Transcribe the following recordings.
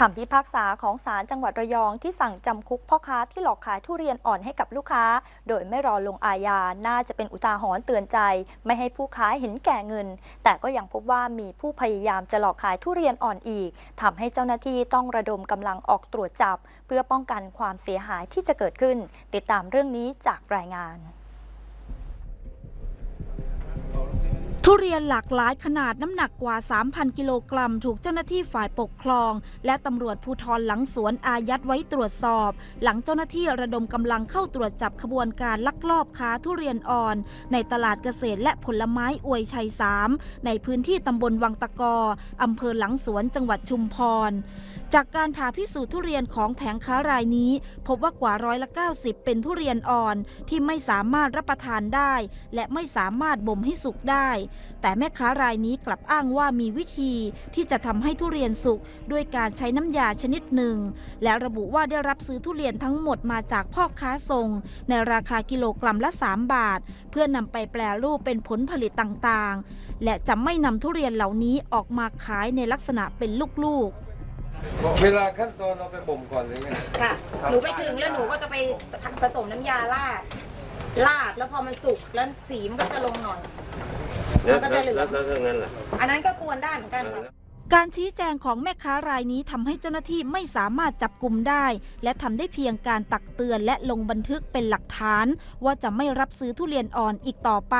คำพิพากษาของศาลจังหวัดระยองที่สั่งจำคุกพ่อค้าที่หลอกขายทุเรียนอ่อนให้กับลูกค้า โดยไม่รอลงอาญา น่าจะเป็นอุทาหรณ์เตือนใจ ไม่ให้ผู้ค้าเห็นแก่เงิน แต่ก็ยังพบว่ามีผู้พยายามจะหลอกขายทุเรียนอ่อนอีกทำให้เจ้าหน้าที่ต้องระดมกำลังออกตรวจจับ เพื่อป้องกันความเสียหายที่จะเกิดขึ้น ติดตามเรื่องนี้จากรายงาน ทุเรียนหลากหลายขนาดน้ำหนักกว่า 3,000 กิโลกรัม ถูกเจ้าหน้าที่ฝ่ายปกครอง และตำรวจภูธรหลังสวนอายัดไว้ตรวจสอบ หลังเจ้าหน้าที่ระดมกำลังเข้าตรวจจับขบวนการลักลอบค้าทุเรียนอ่อน ในตลาดเกษตรและผลไม้อวยชัย 3 ในพื้นที่ตำบลวังตะกออำเภอหลังสวนจังหวัดชุมพรจากการผ่าพิสูจน์ทุเรียนของแผงค้ารายนี้ พบว่ากว่าร้อยละ 90 เป็นทุเรียนอ่อนที่ไม่สามารถรับประทานได้ และไม่สามารถบ่มให้สุกได้ แต่แม่ค้ารายนี้กลับอ้างว่ามีวิธีที่จะทำให้ทุเรียนสุกด้วยการใช้น้ำยาชนิดหนึ่ง และระบุว่าได้รับซื้อทุเรียนทั้งหมดมาจากพ่อค้าส่ง ในราคากิโลกรัมละ 3 บาท เพื่อนำไปแปรรูปเป็นผลผลิตต่างๆ และจะไม่นำทุเรียนเหล่านี้ออกมาขายในลักษณะเป็นลูกๆ เวลาขั้นตอนเราไปบ่มก่อนหรือไงค่ะ หนูไปถึงแล้วหนูก็จะไปผสมน้ำยาราด ราดแล้วพอมันสุกแล้วสีมันก็จะลงหน่อย แล้วมันก็จะเหลืองแล้วแล้วเรื่องนั้นล่ะ อันนั้นก็กวนได้เหมือนกันค่ะ การชี้แจงของแม่ค้ารายนี้ทำให้เจ้าหน้าที่ไม่สามารถจับกลุ่มได้ และทำได้เพียงการตักเตือนและลงบันทึกเป็นหลักฐาน ว่าจะไม่รับซื้อทุเรียนอ่อนอีกต่อไป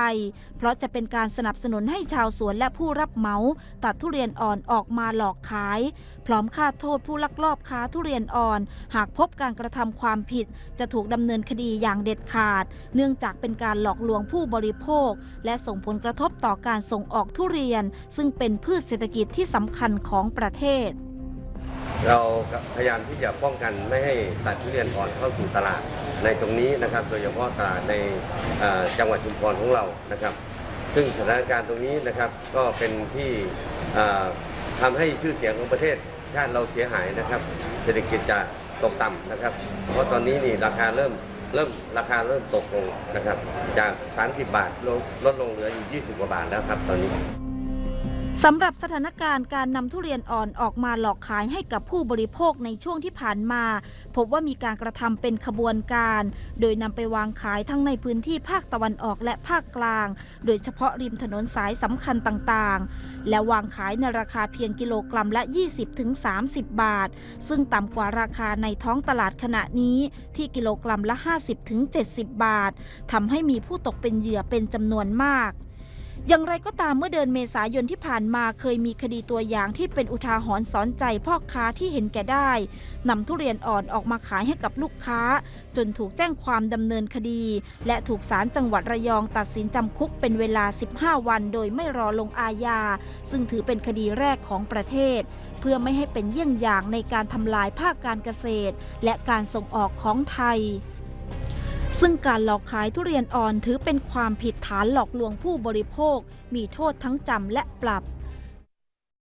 เพราะจะเป็นการสนับสนุนให้ชาวสวนและผู้รับเหมาตัดทุเรียนอ่อนออกมาหลอกขาย พร้อมค่าโทษผู้ลักลอบค้าทุเรียนอ่อน หากพบการกระทำความผิด จะถูกดำเนินคดีอย่างเด็ดขาด เนื่องจากเป็นการหลอกลวงผู้บริโภค และส่งผลกระทบต่อการส่งออกทุเรียน ซึ่งเป็นพืชเศรษฐกิจที่สำคัญของประเทศ เราพยายามที่จะป้องกันไม่ให้ตัดทุเรียนอ่อนเข้าสู่ตลาด ในตรงนี้นะครับ โดยเฉพาะตลาดในจังหวัดชุมพรของเรานะครับ ซึ่งสถานการณ์ตรงนี้นะครับก็เป็นที่เอ่อทำให้ชื่อเสียงของประเทศชาติเราเสียหายนะครับ เศรษฐกิจจะตกต่ำนะครับ เพราะตอนนี้นี่ราคาเริ่มเริ่มราคาเริ่มตกลงนะครับ จาก 30 บาทลดลงเหลืออยู่ 20 กว่าบาทแล้วครับตอนนี้ สำหรับสถานการณ์การนำทุเรียนอ่อนออกมาหลอกขายให้กับผู้บริโภคในช่วงที่ผ่านมา พบว่ามีการกระทำเป็นขบวนการ โดยนำไปวางขายทั้งในพื้นที่ภาคตะวันออกและภาคกลาง โดยเฉพาะริมถนนสายสำคัญต่างๆ และวางขายในราคาเพียงกิโลกรัมละ 20-30 บาท ซึ่งต่ำกว่าราคาในท้องตลาดขณะนี้ที่กิโลกรัมละ 50-70 บาททำให้มีผู้ตกเป็นเหยื่อเป็นจำนวนมาก อย่างไรก็ตามเมื่อเดือนเมษายนที่ผ่านมาเคยมีคดีตัวอย่างที่เป็นอุทาหรณ์สอนใจพ่อค้าที่เห็นแก่ได้นำทุเรียนอ่อนออกมาขายให้กับลูกค้า จนถูกแจ้งความดำเนินคดี และถูกศาลจังหวัดระยองตัดสินจำคุกเป็นเวลา 15 วัน โดยไม่รอลงอาญาซึ่งถือเป็นคดีแรกของประเทศ เพื่อไม่ให้เป็นเยี่ยงอย่างในการทำลายภาคการเกษตร และการส่งออกของไทย ซึ่งการหลอกขายทุเรียนอ่อนถือเป็นความผิดฐานหลอกลวงผู้บริโภค มีโทษทั้งจำและปรับ